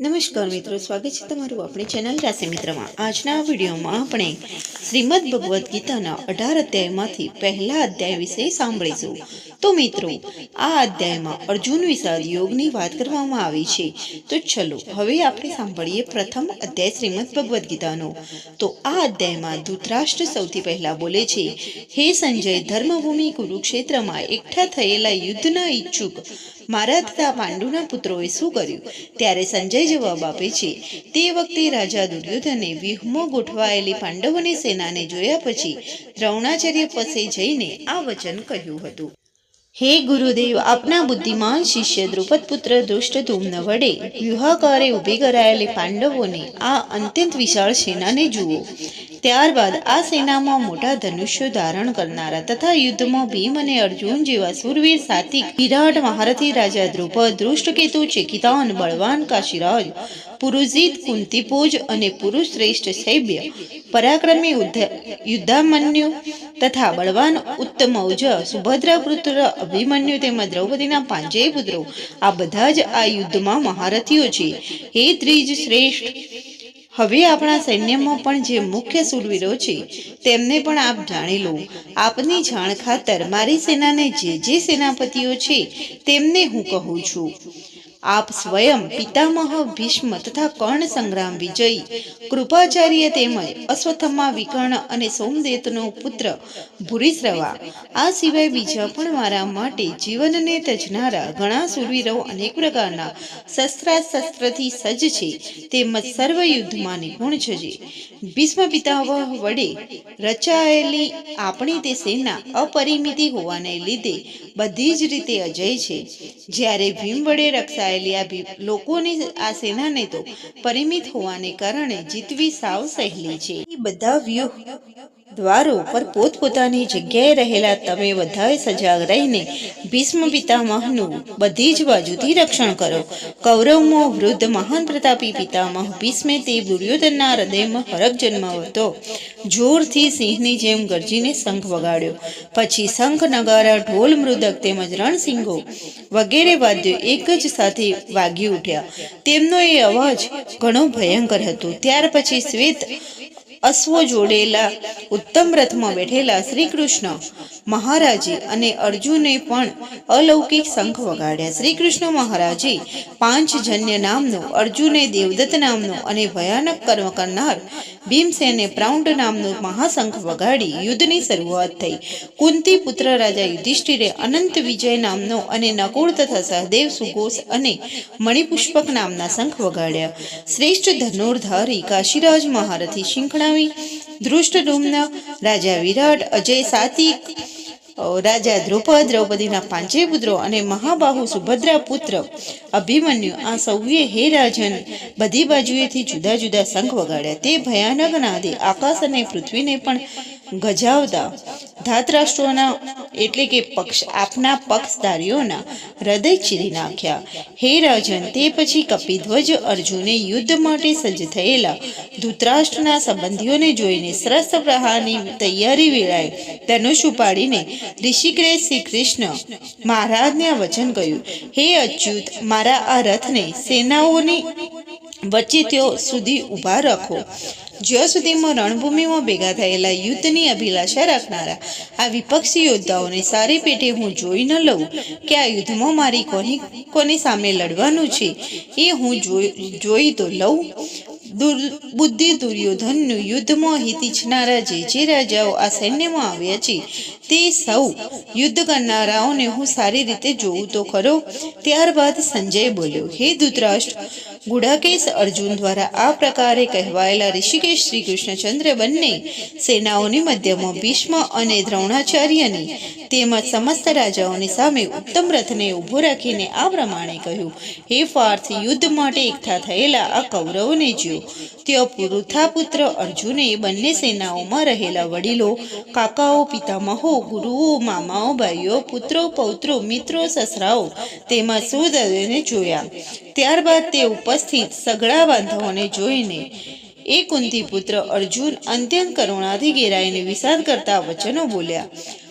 નમસ્કાર મિત્રો, સ્વાગત છે તમારું આપણી ચેનલ રાશિ મિત્રમાં. આજના વિડીયોમાં આપણે શ્રીમદ ભગવદ્ ગીતાના અઢાર અધ્યાયમાંથી પહેલા અધ્યાય વિશે સાંભળીશું. તો મિત્રો, આ અધ્યાયમાં અર્જુન વિષાદ યોગની વાત કરવામાં આવી છે. તો ચલો, હવે આપણે સાંભળીએ પ્રથમ અધ્યાય શ્રીમદ ભગવદ્ ગીતાનો. તો આ અધ્યાયમાં ધૃતરાષ્ટ્ર સૌથી પહેલા બોલે છે, હે સંજય, ધર્મભૂમિ કુરુક્ષેત્રમાં એકઠા થયેલા યુદ્ધના ઈચ્છુક, મારા તથા પાંડુના પુત્રોએ શું કર્યું? ત્યારે સંજય જવાબ આપે છે, તે વખતે રાજા દુર્યોધને વ્યૂહમાં ગોઠવાયેલી પાંડવોની સેનાને જોયા પછી દ્રોણાચાર્ય પાસે જઈને આ વચન કહ્યું હતું. હે ગુરુદેવ આપના બુદ્ધિમાન શિષ્ય દ્રુપદ પુત્ર દુષ્ટધૂમ્ન વડે વ્યૂહાકારે ઊભી કરાયેલી પાંડવોની આ અત્યંત વિશાળ સેનાને જુઓ ત્યારબાદ આ સેનામાં મોટા ધનુષ્યો ધારણ કરનારા તથા યુદ્ધમાં ભીમ અને અર્જુન જેવા સુરવીર સાતિક વિરાટ મહારથી રાજા દ્રુપદ દૃષ્ટકેતુ ચેકિતાન બળવાન કાશીરાજ પુરુષિત કુંતીપોજ અને પુરુષ શ્રેષ્ઠ સૈભ્ય પરાક્રમી યુદ્ધ- યુદ્ધામન્યુ તથા બળવાન ઉત્તમૌજ સુભદ્રા પુત્ર અભિમન્યુ તેમજ દ્રૌપદીના પાંચેય પુત્રો, આ બધા જ આ યુદ્ધમાં મહારથીઓ છે. હે ત્રીજ શ્રેષ્ઠ, હવે આપણા સૈન્યમાં પણ જે મુખ્ય શૂરવીરો છે, તેમને પણ આપ જાણી લો. આપની જાણ ખાતર મારી સેનાને જે જે સેનાપતિઓ છે, તેમને હું કહું છું. આપ સ્વયં પિતામહ ભીષ્મ તથા કર્ણ સંગ્રામ વિજયી, કૃપાચાર્ય તેમજ અશ્વથમા વિકર્ણ અને સોમદેતનો પુત્ર ભૂરિશ્રવા. આ સિવાય બીજા પણ મારા માટે જીવનને તજનારા ઘણા સુરવીરો અનેક પ્રકારના શસ્ત્રાસ્ત્રથી સજ્જ છે. તેમજ સર્વ યુદ્ધમાં નિપુણ છે ભીષ્મ પિતામહ વડે રચાયેલી આપણી તે સેના અપરિમિતિ હોવાને લીધે બધી જ રીતે અજય છે. જ્યારે ભીમ વડે રક્ષાયેલી આ લોકોની આ સેનાને તો પરિમિત હોવાને કારણે જીતવી સાવ સહેલી છે. એ બધા વ્યૂહ દ્વારો પર પોતપોતાની જગ્યાએ રહેલા તમે બધાએ સજાગ રહીને ભીષ્મ પિતામહનું બધી જ બાજુથી રક્ષણ કરો. કૌરવમો, વૃદ્ધ મહાન પ્રતાપી પિતામહ ભીષ્મે તે દુર્યોધનના હૃદયમાં હરક જન્માવતો. જોરથી સિંહની જેમ ગરજીને શંખ વગાડ્યો. પછી શંખ, નગારા, ઢોલ મૃદક તેમજ રણસિંગો વગેરે વાદ્યો એક જ સાથે વાગી ઉઠ્યા. તેમનો એ અવાજ ઘણો ભયંકર હતો. ત્યાર પછી શ્વેત અશ્વો જોડેલા ઉત્તમ રથમાં બેઠેલા શ્રી કૃષ્ણ મહારાજે અને અર્જુને પણ અલૌકિક શંખ વગાડ્યા. શ્રી કૃષ્ણ મહારાજે પાંચજન્ય નામનો, અર્જુને દેવદત્ત નામનો અને ભયાનક કર્મ કરનાર ભીમસેને પ્રાઉન્ડ નામનો મહાશંખ વગાડી યુદ્ધની શરૂઆત થઈ. કુંતી પુત્ર રાજા યુધિષ્ઠિરે અનંત વિજય નામનો અને નકુળ તથા સહદેવ સુઘોષ અને મણિપુષ્પક નામના શંખ વગાડ્યા. શ્રેષ્ઠ ધનુર્ધારી કાશીરાજ મહારથી શિંખણાવી ધૃષ્ટડુમ્ન રાજા વિરાટ, અજય સાતિક રાજા દ્રુપદ, દ્રૌપદીના પાંચેય પુત્રો અને મહાબાહુ સુભદ્રા પુત્ર અભિમન્યુ આ સૌએ હે રાજન, બધી બાજુએથી જુદા જુદા શંખ વગાડ્યા. તે ભયાનક નાદે આકાશ અને પૃથ્વીને પણ ગજાવતા. ધાતરાષ્ટ્રોના એટલે કે પક્ષ, આપના પક્ષધારીઓના હૃદય ચીરી નાખ્યા. હે રાજન, તે પછી કપિધ્વજ અર્જુને યુદ્ધ માટે સજ્જ થયેલા ધૃતરાષ્ટ્રના સંબંધીઓને જોઈને શસ્ત્ર પ્રહારની તૈયારી વેળાએ ધનુષ ઉપાડીને ઋષિકરે શ્રી કૃષ્ણ મહારાજને વચન કહ્યું, હે અચ્યુત, મારા આ રથને સેનાઓની વચ્ચે તેઓ સુધી ઊભા રાખો. જ્યાં સુધીમાં રણભૂમિમાં ભેગા થયેલા યુદ્ધની અભિલાષા રાખનારા આ વિપક્ષી યોદ્ધાઓને સારી પેટે હું જોઈ ન લઉં કે આ યુદ્ધમાં મારી કોની કોની સામે લડવાનું છે, એ હું જોઈ તો લઉં. દુર- બુદ્ધિ દુર્યોધનનું યુદ્ધમાં હિત ઇચ્છનારા જે જે રાજાઓ આ સૈન્યમાં આવ્યા છે, તે સૌ યુદ્ધ કરનારાઓને હું સારી રીતે જોઉં તો ખરો. ત્યારબાદ સંજય બોલ્યો, હે ધૃતરાષ્ટ્ર ગુડાકેશ અર્જુન દ્વારા આ પ્રકારે કહેવાયેલા ઋષિકેશ શ્રી કૃષ્ણચંદ્ર બંને સેનાઓની મધ્યમાં ભીષ્મ અને દ્રોણાચાર્યની તેમજ સમસ્ત રાજાઓની સામે ઉત્તમ રથને ઊભો રાખીને આ પ્રમાણે કહ્યું, હે પાર્થ, યુદ્ધ માટે એકઠા થયેલા આ કૌરવને જ્યો તેઓ પુરુથા પુત્ર અર્જુને બંને સેનાઓમાં રહેલા વડીલો, કાકાઓ, પિતામહો, ગુરુઓ, મામાઓ, ભાઈઓ, પુત્રો, પૌત્રો, મિત્રો, સસરાઓ તેમાં સુદર્યને જોયા. ત્યારબાદ તે ઉપસ્થિત સઘળા બાંધવોને જોઈને, એ કુંતી પુત્ર અર્જુન અત્યંત કરુણાથી ઘેરાઈને વિષાદ કરતા વચનો બોલ્યા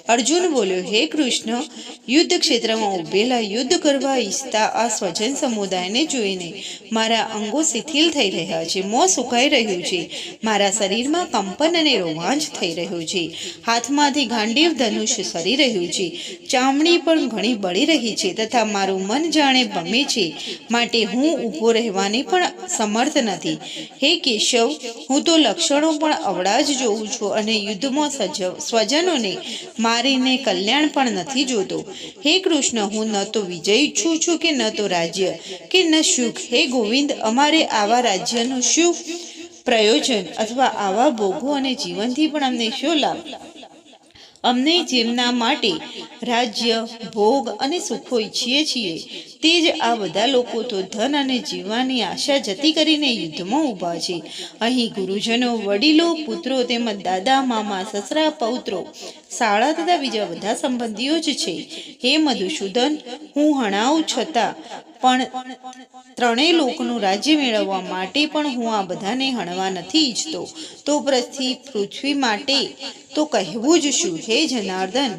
અર્જુન બોલ્યો, હે કૃષ્ણ યુદ્ધ ક્ષેત્રમાં ઉભેલા યુદ્ધ કરવા ઈચ્છતા આ સ્વજન સમુદાયને જોઈને મારા અંગો શિથિલ થઈ રહ્યા છે, મોં સુકાઈ રહ્યું છે. મારા શરીરમાં કંપન અને રોમાંચ થઈ રહ્યો છે. હાથમાંથી ગાંડીવ ધનુષ્ય સરી રહ્યું છે. ચામડી પણ ઘણી બળી રહી છે તથા મારું મન જાણે ભમે છે. માટે હું ઊભો રહેવાની પણ સમર્થ નથી. હે કેશવ, હું તો લક્ષણો પણ અવળા જ જોઉં છું અને યુદ્ધમાં સજ સ્વજનોને મારીને કલ્યાણ પણ નથી જોતો. હે કૃષ્ણ, હું ન તો વિજય ઈચ્છું છું કે ન તો રાજ્ય, કે ન સુખ. હે ગોવિંદ, અમારે આવા રાજ્યનું શું પ્રયોજન અથવા આવા ભોગો અને જીવનથી પણ અમને શું લાભ? અમને જેમના માટે રાજ્ય, ભોગ અને સુખો ઈચ્છીએ છીએ તે જ આ બધા લોકો તો ધન અને જીવવાની આશા જતી કરીને યુદ્ધમાં ઊભા છે. અહીં ગુરુજનો, વડીલો, પુત્રો તેમજ દાદા, મામા, સસરા, પૌત્રો, શાળા તથા બીજા બધા સંબંધીઓ જ છે. હે મધુસૂદન, હું હણાવું છતાં પણ ત્રણેય લોકનું રાજ્ય મેળવવા માટે પણ હું આ બધાને હણવા નથી ઈચ્છતો. તો પ્રથી પૃથ્વી માટે તો કહેવું જ શું? હે જનાર્દન,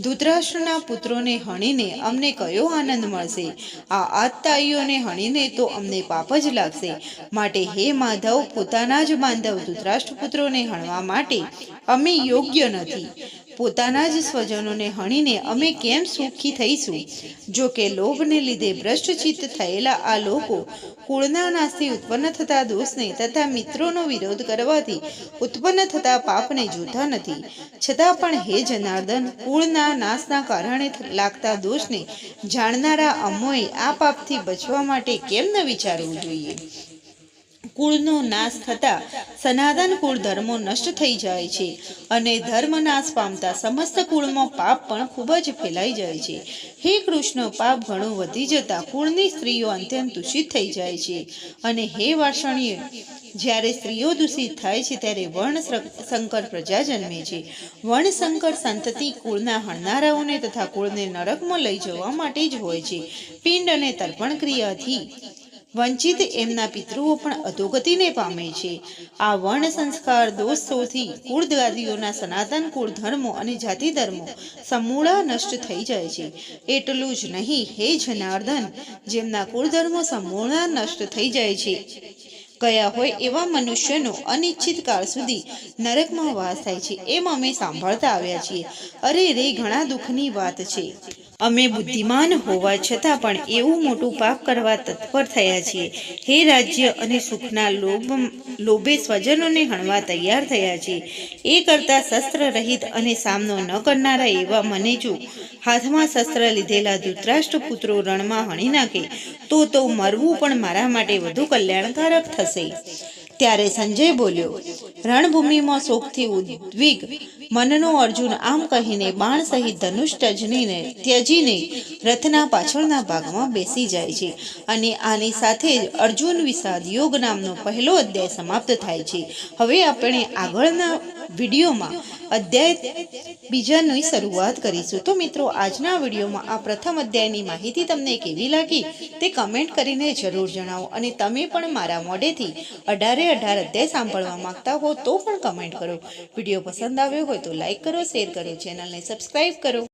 ધૂતરાષ્ટ્રના પુત્રોને હણીને અમને કયો આનંદ મળશે? આ આત્તાઈઓને હણીને તો અમને પાપ જ લાગશે. માટે હે માધવ, પોતાના જ બાંધવ ધૂતરાષ્ટ્ર પુત્રોને હણવા માટે અમે યોગ્ય નથી. પોતાના જ સ્વજનોને હણીને અમે કેમ સુખી થઈશું? જો કે લોભને લીધે ભ્રષ્ટચિત્ત થયેલા આ લોકો કુળના નાશથી ઉત્પન્ન થતા દોષને તથા મિત્રોનો વિરોધ કરવાથી ઉત્પન્ન થતા પાપને જોતા નથી. છતાં પણ હે જનાર્દન, કુળના નાશના કારણે લાગતા દોષને જાણનારા અમોએ આ પાપથી બચવા માટે કેમ ન વિચારવું જોઈએ? કુળનો નાશ થતાં સનાતન કુળ ધર્મો નષ્ટ થઈ જાય છે અને ધર્મ નાશ પામતા સમસ્ત કુળમાં પાપ પણ ખૂબ જ ફેલાઈ જાય છે. હે કૃષ્ણ, પાપ ઘણું વધી જતા કુળની સ્ત્રીઓ અત્યંત દૂષિત થઈ જાય છે. અને હે વાસણીય, જ્યારે સ્ત્રીઓ દૂષિત થાય છે, ત્યારે વર્ણ શંકર પ્રજા જન્મે છે. વર્ણશંકર સંતતિ કુળના હણનારાઓને તથા કુળને નરકમાં લઈ જવા માટે જ હોય છે. પિંડ અને તર્પણ ક્રિયાથી વંચિત એમના પિતૃઓ પણ અધોગતિને પામે છે. આ વર્ણ સંસ્કાર દોષોથી કુળદાદીઓના સનાતન કુળ ધર્મો અને જાતિ ધર્મો સમૂળા નષ્ટ થઈ જાય છે. એટલું જ નહીં, હે જનાર્દન, જેમના કુળધર્મો સમૂળા નષ્ટ થઈ જાય છે. ગયા હોય એવા મનુષ્યનો અનિશ્ચિત કાળ સુધી નરકમાં વાસ થાય છે. એમ અમે સાંભળતા આવ્યા છીએ. અરે રે, ઘણા દુઃખની વાત છે. અમે બુદ્ધિમાન હોવા છતાં પણ એવું મોટું પાપ કરવા તત્પર થયા છીએ. હે રાજ્ય અને સુખના લોભ, લોભે સ્વજનોને હણવા તૈયાર થયા છીએ. એ કરતાં શસ્ત્ર રહિત અને સામનો ન કરનારા એવા મને જો હાથમાં શસ્ત્ર લીધેલા ધૃતરાષ્ટ્ર પુત્રો રણમાં હણી નાખે, તો તો મરવું પણ મારા માટે વધુ કલ્યાણકારક થશે. ત્યારે સંજય બોલ્યો, રણભૂમિમાં શોકથી ઉદ્વિગ. મનનો અર્જુન આમ કહીને બાણ સહિત ધનુષ તજનીને ત્યજીને રથના પાછળના ભાગમાં બેસી જાય છે અને આની સાથે જ અર્જુન વિષાદ યોગ નામનો પહેલો અધ્યાય સમાપ્ત થાય છે. હવે આપણે આગળના વિડીયોમાં અધ્યાય બીજાની શરૂઆત કરીશું. તો મિત્રો, આજના વિડીયોમાં આ પ્રથમ અધ્યાયની માહિતી તમને કેવી લાગી તે કમેન્ટ કરીને જરૂર જણાવો અને તમે પણ મારા મોઢેથી અઢારે અઢાર અધ્યાય સાંભળવા માંગતા હો તો પણ કમેન્ટ કરો. વીડિયો પસંદ આવ્યો હોય તો લાઈક કરો, શેર કરો, ચેનલને સબસ્ક્રાઈબ કરો.